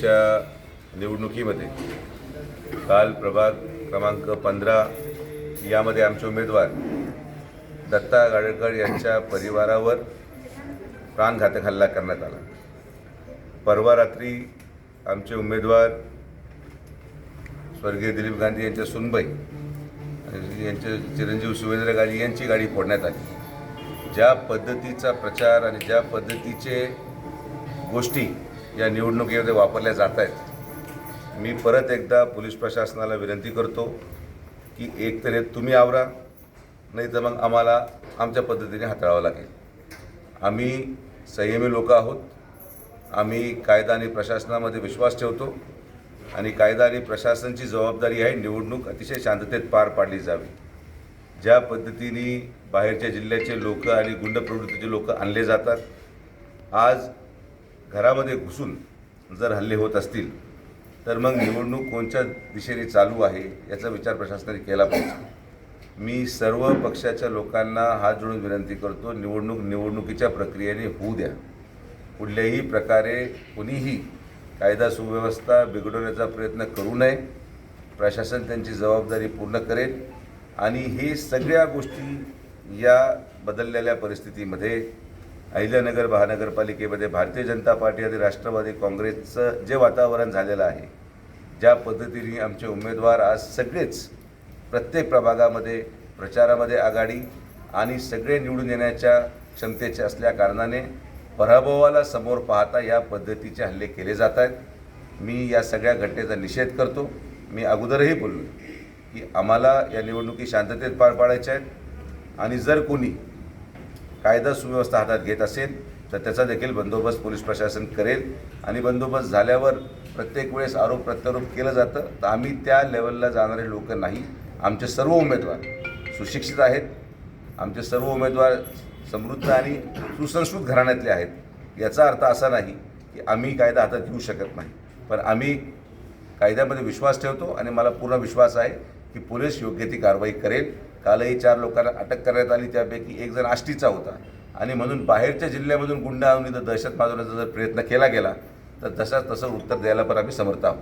च्या निवडणुकीमध्ये काल प्रभाग क्रमांक पंधरा यामध्ये आमचे उमेदवार दत्ता गाडेकर यांच्या परिवारावर प्राणघातक हल्ला करण्यात आला. परवा रात्री आमचे उमेदवार स्वर्गीय दिलीप गांधी यांच्या सुनबाई आणि यांचे चिरंजीव सुवेंद्र गांधी यांची गाडी फोडण्यात आली. ज्या पद्धतीचा प्रचार आणि ज्या पद्धतीचे गोष्टी या निवडणुकीमध्ये वापरल्या जात आहेत. मी परत एकदा पोलीस प्रशासनाला विनंती करतो की एक तर हे तुम्ही आवरा नाही तर मग आम्हाला आमच्या पद्धतीने हाताळावं लागेल. आम्ही संयमी लोक आहोत. आम्ही कायदा आणि प्रशासनामध्ये विश्वास ठेवतो आणि कायदा आणि प्रशासनाची जबाबदारी आहे. निवडणूक अतिशय शांततेत पार पाडली जावी. ज्या पद्धतीने बाहेरच्या जिल्ह्याचे लोक आणि गुंड प्रवृत्तीचे लोक आणले जातात आज घरामध्ये घुसून जर हल्ले होत असतील तर मग निवडणूक कोणत्या दिशेने चालू आहे याचा विचार प्रशासनाने केला पाहिजे. मी सर्व पक्षाच्या लोकांना हात जोडून विनंती करतो निवडणूक निवडणुकीच्या प्रक्रियेने होऊ द्या. कुठल्याही प्रकारे कुणीही कायदा सुव्यवस्था बिघडवण्याचा प्रयत्न करू नये. प्रशासन त्यांची जबाबदारी पूर्ण करेल आणि हे सगळ्या गोष्टी या बदललेल्या परिस्थितीमध्ये अहिल्यानगर महानगरपालिकेमध्ये भारतीय जनता पार्टी आणि राष्ट्रवादी काँग्रेसचं जे वातावरण झालेलं आहे ज्या पद्धतीने आमचे उमेदवार आज सगळेच प्रत्येक प्रभागामध्ये प्रचारामध्ये आघाडी आणि सगळे निवडून येण्याच्या क्षमतेचे असल्या कारणाने पराभवाला समोर पाहता या पद्धतीचे हल्ले केले जात आहेत. मी या सगळ्या घटनेचा निषेध करतो. मी अगोदरही बोललो की आम्हाला या निवडणुकी शांततेत पार पाडायच्या आहेत. आणि जर कोणी कायदा सुव्यवस्था हातात घेत असेल तर त्याचा देखील बंदोबस्त पोलीस प्रशासन करेल. आणि बंदोबस्त झाल्यावर प्रत्येक वेळेस आरोप प्रत्यारोप केलं जातं. तर आम्ही त्या लेवलला जाणारे लोक नाही. आमचे सर्व उमेदवार सुशिक्षित आहेत. आमचे सर्व उमेदवार समृद्ध आणि सुसंस्कृत घराण्यातले आहेत. याचा अर्थ असा नाही की आम्ही कायदा हातात घेऊ शकत नाही. पण आम्ही कायद्यामध्ये विश्वास ठेवतो आणि मला पूर्ण विश्वास आहे की पोलीस योग्य ती कारवाई करेल. कालही चार लोकांना अटक करण्यात आली त्यापैकी एक जण आष्टीचा होता. आणि म्हणून बाहेरच्या जिल्ह्यामधून गुंडा आणून इथं दहशत माजवण्याचा जर प्रयत्न केला गेला तर तसाच तसं उत्तर द्यायला पण आम्ही समर्थ आहोत.